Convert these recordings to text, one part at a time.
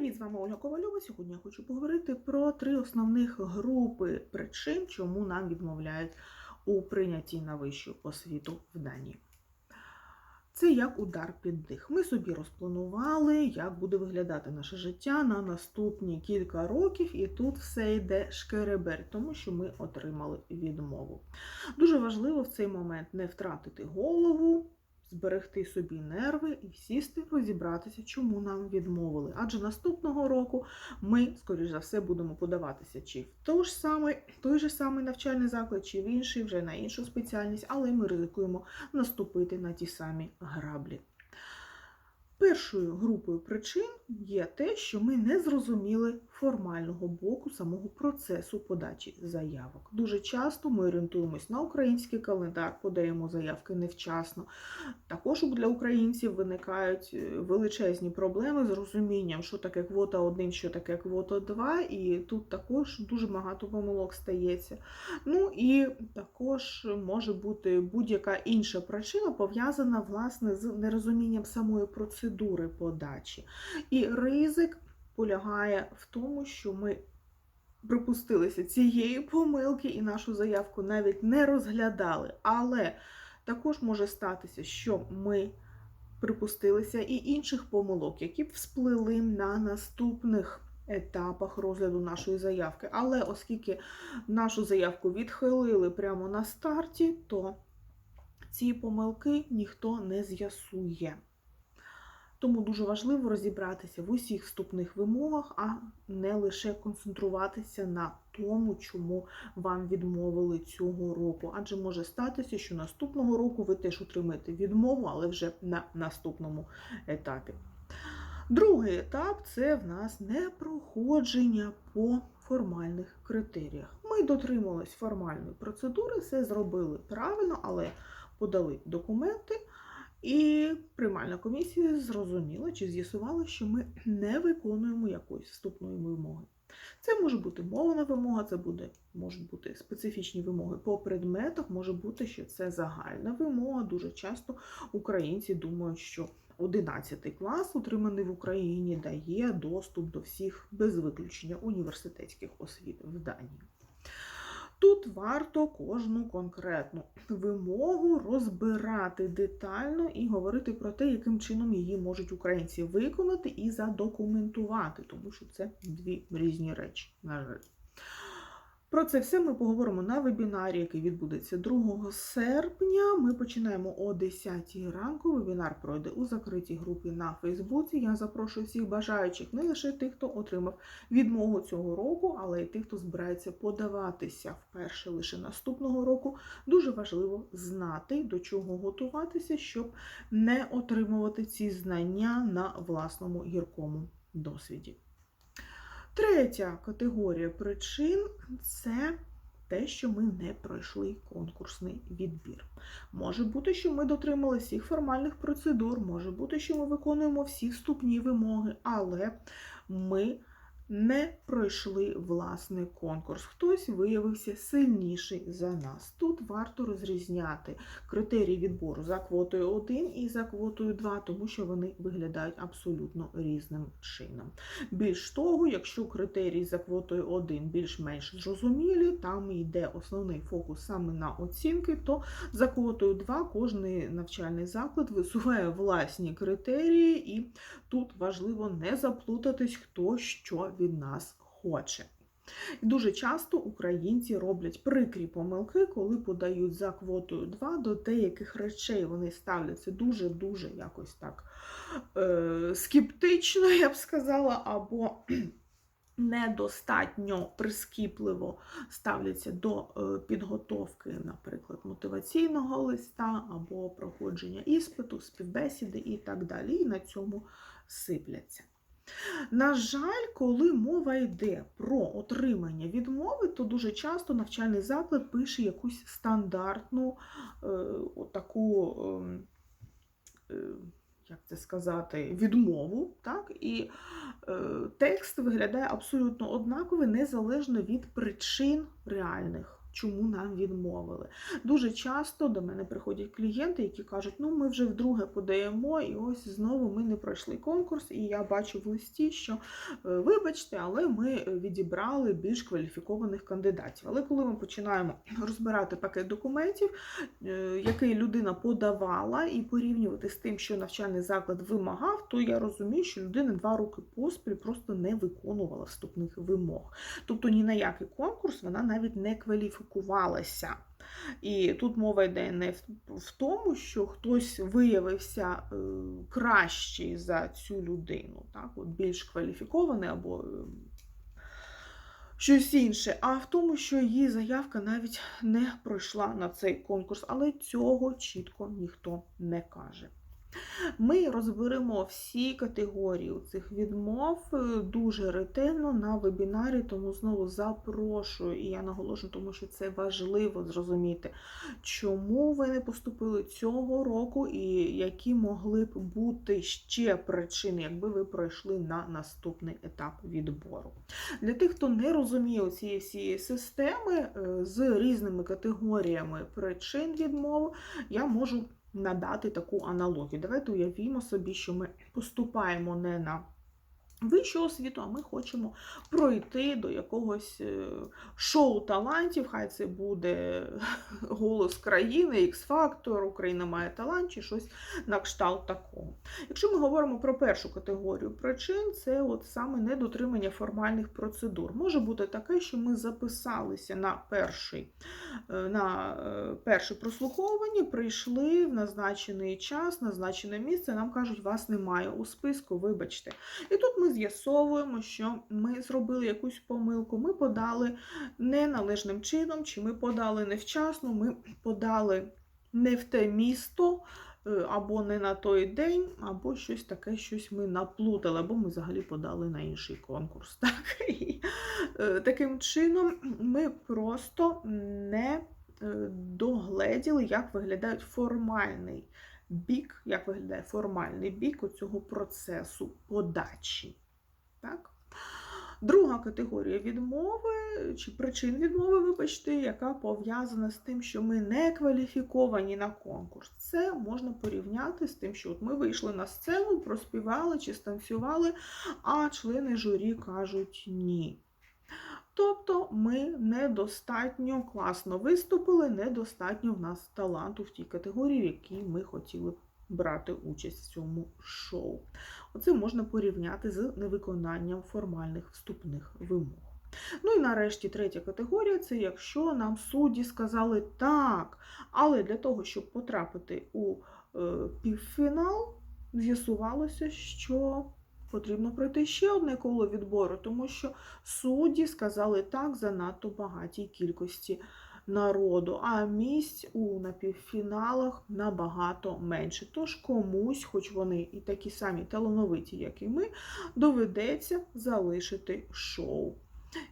Привіт, з вами Ольга Ковальова. Сьогодні я хочу поговорити про три основних групи причин, чому нам відмовляють у прийнятті на вищу освіту в Данії. Це як удар під дих. Ми собі розпланували, як буде виглядати наше життя на наступні кілька років, і тут все йде шкеребер, тому що ми отримали відмову. Дуже важливо в цей момент не втратити голову, зберегти собі нерви і сісти, розібратися, чому нам відмовили. Адже наступного року ми, скоріш за все, будемо подаватися чи в той ж самий, той же самий навчальний заклад, чи в інший, вже на іншу спеціальність, але ми ризикуємо наступити на ті самі граблі. Першою групою причин є те, що ми не зрозуміли формального боку самого процесу подачі заявок. Дуже часто ми орієнтуємось на український календар, подаємо заявки невчасно. Також для українців виникають е, величезні проблеми з розумінням, що таке квота 1, що таке квота 2, і тут також дуже багато помилок стається. Ну і також може бути будь-яка інша причина пов'язана власне з нерозумінням самої процедури подачі. І ризик полягає в тому, що ми припустилися цієї помилки і нашу заявку навіть не розглядали. Але також може статися, що ми припустилися і інших помилок, які б всплили на наступних етапах розгляду нашої заявки. Але оскільки нашу заявку відхилили прямо на старті, то ці помилки ніхто не з'ясує. Тому дуже важливо розібратися в усіх вступних вимогах, а не лише концентруватися на тому, чому вам відмовили цього року. Адже може статися, що наступного року ви теж отримаєте відмову, але вже на наступному етапі. Другий етап це в нас непроходження по формальних критеріях. Ми дотримались формальної процедури, все зробили правильно, але подали документи. І приймальна комісія зрозуміла чи з'ясувала, що ми не виконуємо якоїсь вступної вимоги. Це може бути мовна вимога, це буде, можуть бути специфічні вимоги по предметах, може бути, що це загальна вимога. Дуже часто українці думають, що 11 клас, утриманий в Україні, дає доступ до всіх без виключення університетських освіт в Данії. Тут варто кожну конкретну вимогу розбирати детально і говорити про те, яким чином її можуть українці виконати і задокументувати, тому що це дві різні речі, на жаль. Про це все ми поговоримо на вебінарі, який відбудеться 2 серпня. Ми починаємо о 10 ранку. Вебінар пройде у закритій групі на Фейсбуці. Я запрошую всіх бажаючих, не лише тих, хто отримав відмову цього року, але й тих, хто збирається подаватися вперше лише наступного року. Дуже важливо знати, до чого готуватися, щоб не отримувати ці знання на власному гіркому досвіді. Третя категорія причин це те, що ми не пройшли конкурсний відбір. Може бути, що ми дотримали всіх формальних процедур, може бути, що ми виконуємо всі вступні вимоги, але ми не пройшли власний конкурс. Хтось виявився сильніший за нас. Тут варто розрізняти критерії відбору за квотою 1 і за квотою 2, тому що вони виглядають абсолютно різним чином. Більш того, якщо критерії за квотою 1 більш-менш зрозумілі, там йде основний фокус саме на оцінки, то за квотою 2 кожний навчальний заклад висуває власні критерії, і тут важливо не заплутатись, хто що від нас хоче. І дуже часто українці роблять прикрі помилки, коли подають за квотою 2 до деяких речей вони ставляться дуже-дуже якось так е, скептично, я б сказала, або недостатньо прискіпливо ставляться до е, підготовки, наприклад, мотиваційного листа або проходження іспиту, співбесіди і так далі. І на цьому сипляться. На жаль, коли мова йде про отримання відмови, то дуже часто навчальний заклад пише якусь стандартну е, таку, е, е, як це сказати, відмову. Так? І е, текст виглядає абсолютно однаковий, незалежно від причин реальних чому нам відмовили. Дуже часто до мене приходять клієнти, які кажуть, ну ми вже вдруге подаємо, і ось знову ми не пройшли конкурс, і я бачу в листі, що е, вибачте, але ми відібрали більш кваліфікованих кандидатів. Але коли ми починаємо розбирати пакет документів, е, який людина подавала, і порівнювати з тим, що навчальний заклад вимагав, то я розумію, що людина два роки поспіль просто не виконувала вступних вимог. Тобто ні на який конкурс вона навіть не кваліфікувалася. І тут мова йде не в- в тому, що хтось виявився е, кращий за цю людину, так, от більш кваліфікований або е, щось інше, а в тому, що її заявка навіть не пройшла на цей конкурс, але цього чітко ніхто не каже. Ми розберемо всі категорії цих відмов е, дуже ретельно на вебінарі, тому знову запрошую, і я наголошую, тому що це важливо зрозуміти, чому ви не поступили цього року, і які могли б бути ще причини, якби ви пройшли на наступний етап відбору. Для тих, хто не розуміє цієї всієї системи е, з різними категоріями причин відмови, я можу надати таку аналогію. Давайте уявімо собі, що ми поступаємо не на вищу освіту, а ми хочемо пройти до якогось е, шоу талантів. Хай це буде голос країни, X-Factor, Україна має талант чи щось на кшталт такого. Якщо ми говоримо про першу категорію причин, це от саме недотримання формальних процедур. Може бути таке, що ми записалися на перший, е, на е, перше прослуховування, прийшли в назначений час, назначене місце. Нам кажуть, вас немає у списку, вибачте. І тут ми з'ясовуємо, що ми зробили якусь помилку, ми подали неналежним чином, чи ми подали невчасно, ми подали не в те місто. е, Або не на той день, або щось таке, щось ми наплутали, або ми взагалі подали на інший конкурс. Так? І, е, таким чином ми просто не е, догледіли, як виглядає формальний бік, як виглядає формальний бік цього процесу подачі. Так? Друга категорія відмови чи причин відмови, вибачте, яка пов'язана з тим, що ми не кваліфіковані на конкурс. Це можна порівняти з тим, що от ми вийшли на сцену, проспівали чи станцювали, а члени журі кажуть ні. Тобто ми недостатньо класно виступили, недостатньо в нас таланту в тій категорії, в якій ми хотіли брати участь в цьому шоу. Оце можна порівняти з невиконанням формальних вступних вимог. Ну і нарешті третя категорія це якщо нам судді сказали так, але для того, щоб потрапити у е, півфінал, з'ясувалося, що потрібно пройти ще одне коло відбору, тому що судді сказали так занадто багатій кількості народу, а місць у напівфіналах набагато менше. Тож комусь, хоч вони і такі самі талановиті, як і ми, доведеться залишити шоу.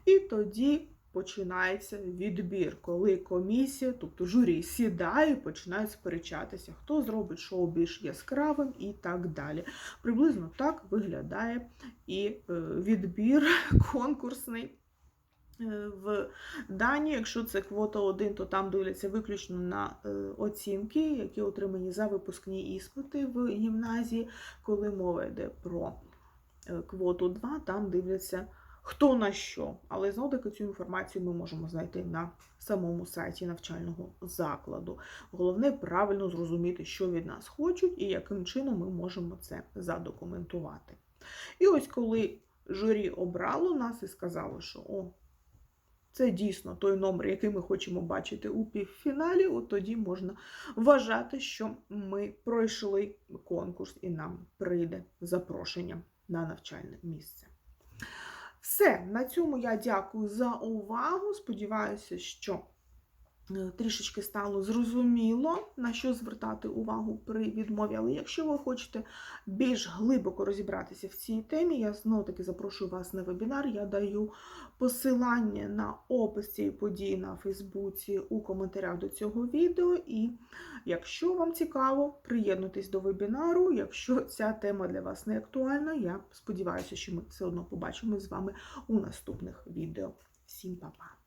І тоді починається відбір, коли комісія, тобто журі, сідає і починають сперечатися, хто зробить шоу більш яскравим і так далі. Приблизно так виглядає і е, відбір конкурсний. Е, В Данії, якщо це квота 1, то там дивляться виключно на е, оцінки, які отримані за випускні іспити в гімназії. Коли мова йде про квоту 2, там дивляться хто на що. Але знову таки цю інформацію ми можемо знайти на самому сайті навчального закладу. Головне правильно зрозуміти, що від нас хочуть і яким чином ми можемо це задокументувати. І ось коли журі обрало нас і сказало, що о, це дійсно той номер, який ми хочемо бачити у півфіналі, от тоді можна вважати, що ми пройшли конкурс і нам прийде запрошення на навчальне місце. Все, на цьому я дякую за увагу. Сподіваюся, що трішечки стало зрозуміло, на що звертати увагу при відмові. Але якщо ви хочете більш глибоко розібратися в цій темі, я знову таки запрошую вас на вебінар. Я даю посилання на опис цієї події на Фейсбуці у коментарях до цього відео. І якщо вам цікаво, приєднуйтесь до вебінару. Якщо ця тема для вас не актуальна, я сподіваюся, що ми все одно побачимо з вами у наступних відео. Всім па-па!